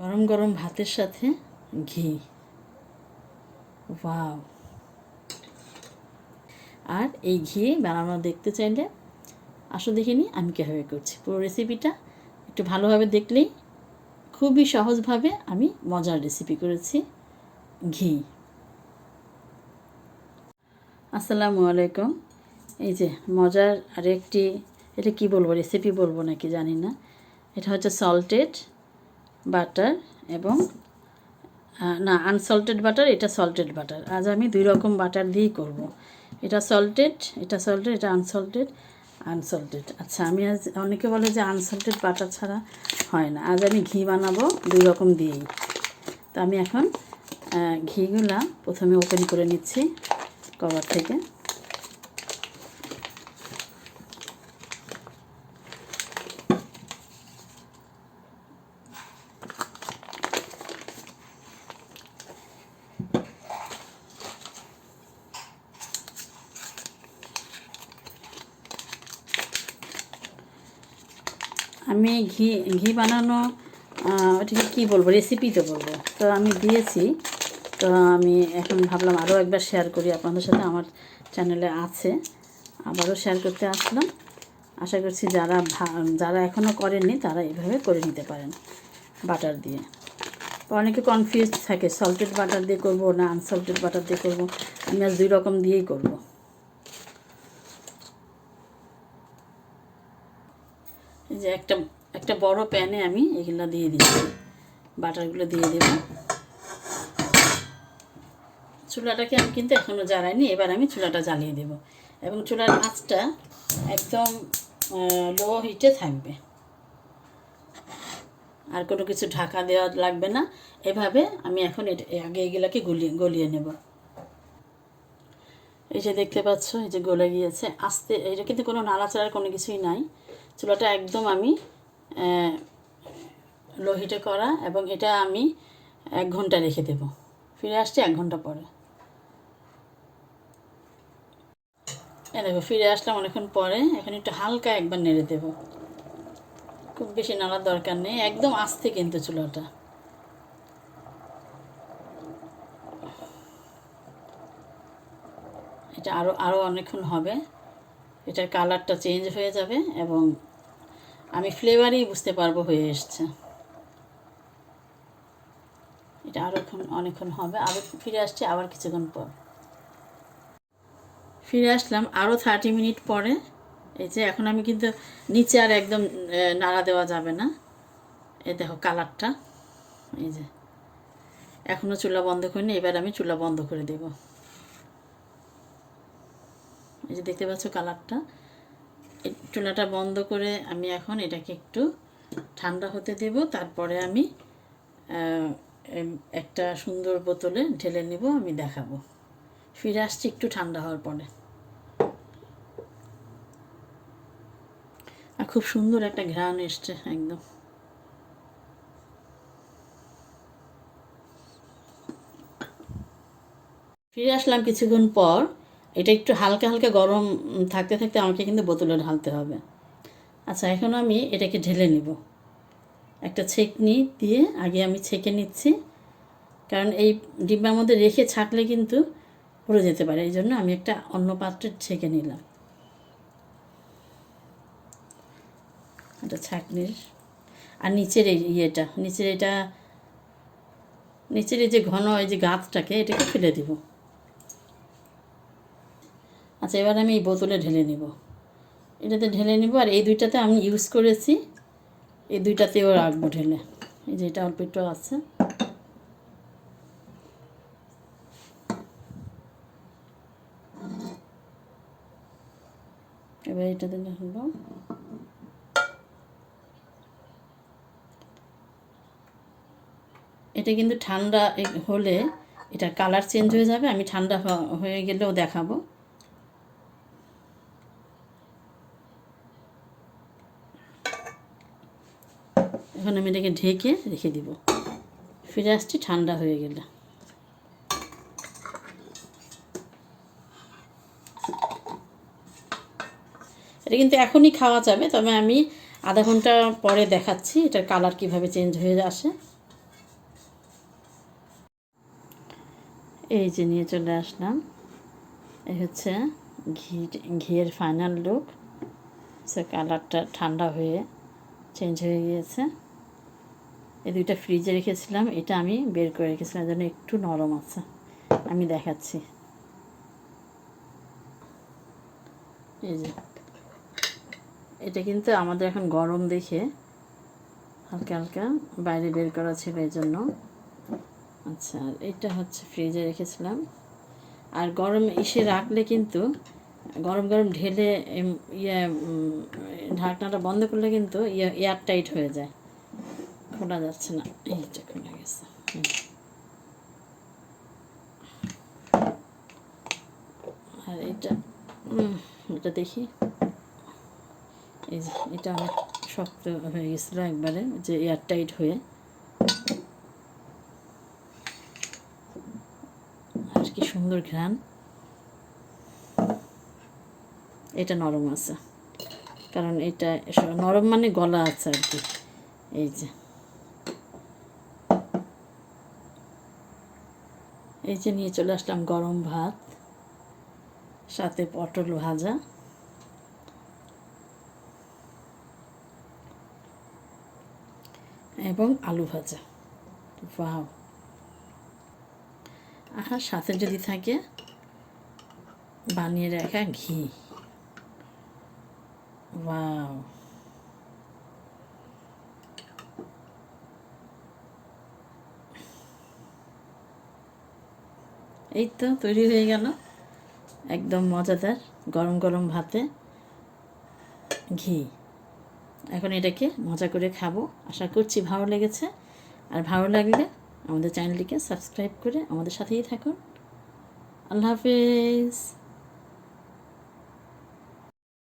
গরম গরম ভাতের সাথে ঘি। ওয়াও। আর এই ঘি বানানো দেখতে চাইলে আসো দেখিনি আমি কীভাবে করছি। পুরো রেসিপিটা একটু ভালোভাবে দেখলেই খুবই সহজভাবে আমি মজার রেসিপি করেছি ঘি। আসসালামু আলাইকুম। এই যে মজার আরেকটি, এটা কি বলব রেসিপি বলব নাকি জানি না। এটা হচ্ছে সল্টেড বাটার এবং না আনসল্টেড বাটার এটা সল্টেড বাটার আজ আমি দুই রকম বাটার দিয়েই করব। এটা সল্টেড এটা সল্টেড এটা আনসল্টেড আনসল্টেড আচ্ছা আমি আজ, অনেকে বলে যে আনসল্টেড বাটার ছাড়া হয় না। আজ আমি ঘি বানাবো, দুই রকম দিয়েই। তো আমি এখন ঘিগুলা প্রথমে ওপেন করে নিচ্ছি কভার থেকে। আমি ঘি ঘি বানানো ওটাকে কী বলব রেসিপি তো বলব। তো আমি দিয়েছি। তো আমি এখন ভাবলাম আরও একবার শেয়ার করি, আপনাদের সাথে আমার চ্যানেলে আছে। আবারও শেয়ার করতে আসলাম। আশা করছি যারা যারা এখনও করেননি, তারা এইভাবে করে নিতে পারেন বাটার দিয়ে। তো অনেকে কনফিউজ থাকে সল্টেড বাটার দিয়ে করব না আনসল্টেড বাটার দিয়ে করব। আমি আজ দুই রকম দিয়েই করব এই যে একটা একটা বড় প্যানে আমি এগুলো দিয়ে দিচ্ছি। বাটারগুলো দিয়ে দেব। চুলাটাকে আমি কিন্তু এখনও জ্বালাইনি, এবার আমি চুলাটা জ্বালিয়ে দেব। এবং চুলার আঁচটা একদম লো হিটে থাকবে। আর কোনো কিছু ঢাকা দেওয়া লাগবে না। এভাবে আমি এখন আগে এগুলোকে গলিয়ে গলিয়ে নেব। এই যে দেখতে পাচ্ছ, এই যে গলে গিয়েছে। আস্তে এটা কিন্তু কোনো নাড়াচাড়ার কোনো কিছুই নাই। চুলাটা একদম আমি লো হিটে করা এবং এটা আমি এক ঘণ্টা রেখে দেব। ফিরে আসছি এক ঘণ্টা পরে। এ দেখো, ফিরে আসলাম অনেকক্ষণ পরে। এখন একটু হালকা একবার নেড়ে দেব। খুব বেশি নাড়ার দরকার নেই, একদম আস্তে কিন্তু চুলাটা। এটা আরও আরও অনেকক্ষণ হবে। এটার কালারটা চেঞ্জ হয়ে যাবে এবং আমি ফ্লেভারই বুঝতে পারব হয়ে এসছে। এটা আরোক্ষণ অনেকক্ষণ হবে আরও ফিরে আসছে আবার কিছুক্ষণ পর। ফিরে আসলাম আরও থার্টি মিনিট পরে। এই যে এখন আমি কিন্তু নিচে আর একদম নাড়া দেওয়া যাবে না। এ দেখো কালারটা, এই যে। এখনও চুলা বন্ধ করিনি, এবার আমি চুলা বন্ধ করে দেব। এই যে দেখতে পাচ্ছ কালারটা। চুলাটা বন্ধ করে আমি এখন এটাকে একটু ঠান্ডা হতে দেব। তারপরে আমি একটা সুন্দর বোতলে ঢেলে নেব, আমি দেখাবো। ফিরে আসছি একটু ঠান্ডা হওয়ার পরে। আর খুব সুন্দর একটা ঘ্রাণ এসছে, একদম। ফিরে আসলাম কিছুক্ষণ পর। এটা একটু হালকা হালকা গরম থাকতে থাকতে আমাকে কিন্তু বোতলে ঢালতে হবে। আচ্ছা এখন আমি এটাকে ঢেলে নিব। একটা ছেঁকনি দিয়ে আগে আমি ছেঁকে নিচ্ছি, কারণ এই ডিব্বার মধ্যে রেখে ছাকলে কিন্তু পড়ে যেতে পারে, এই জন্য আমি একটা অন্য পাত্রে ছেঁকে নিলাম। একটা ছাকনির, আর নিচের এই ইয়েটা, নিচের এটা, নিচের এই যে ঘন এই যে গাছটাকে এটাকে ফেলে দিব। আচ্ছা এবার আমি এই বোতলে ঢেলে নিব। এটাতে ঢেলে নিব আর এই দুইটাতে আমি ইউজ করেছি। এই দুইটাতেও রাখব ঢেলে। এই যে এটা অল্প একটু আছে। এবার এটাতে ঢালবো এটা কিন্তু ঠান্ডা হলে এটা কালার চেঞ্জ হয়ে যাবে, আমি ঠান্ডা হয়ে গেলেও দেখাবো। এখন আমি এটাকে ঢেকে রেখে দিব। ফিরে আসছি, ঠান্ডা হয়ে গেলে। এটা কিন্তু এখনই খাওয়া যাবে, তবে আমি আধা ঘণ্টা পরে দেখাচ্ছি এটার কালার কীভাবে চেঞ্জ হয়ে আসে। এই যে নিয়ে চলে আসলাম। এই হচ্ছে ঘি, ঘিয়ের ফাইনাল লুক সে কালারটা ঠান্ডা হয়ে চেঞ্জ হয়ে গিয়েছে। এই দুইটা ফ্রিজে রেখেছিলাম, এটা আমি বের করে রেখেছিলাম, যেন একটু নরম আছে। আমি দেখাচ্ছি। এই যে, এটা কিন্তু আমাদের এখন গরম দেখে হালকা হালকা বাইরে বের করা ছিল এই জন্য। আচ্ছা এটা হচ্ছে ফ্রিজে রেখেছিলাম। আর গরম এসে রাখলে কিন্তু, গরম গরম ঢেলে ইয়ে ঢাকনাটা বন্ধ করলে কিন্তু ইয়ে এয়ার টাইট হয়ে যায়। খোলা যাচ্ছে না এইটা খোলা গেছে আর এটা এটা দেখি এই যে এটা অনেক শক্ত হয়ে গেছিল একবারে যে এয়ার টাইট হয়ে আর কি সুন্দর ঘ্রাণ এটা নরম আছে কারণ এটা নরম মানে গলা আছে আর কি এই যে এই যে নিয়ে চলে আসলাম গরম ভাত, সাথে পটল ভাজা। এবং আলু ভাজা। ওয়াও। আর সাথে যদি থাকে, বানিয়ে রাখা ঘি। ওয়াও। এই তো তৈরি হয়ে গেল। একদম মজাদার, গরম গরম ভাতে ঘি। এখন এটাকে মজা করে খাব। আশা করছি ভালো লেগেছে। আর ভালো লাগলে আমাদের চ্যানেলটিকে সাবস্ক্রাইব করে আমাদের সাথেই থাকুন। আল্লাহ হাফেজ।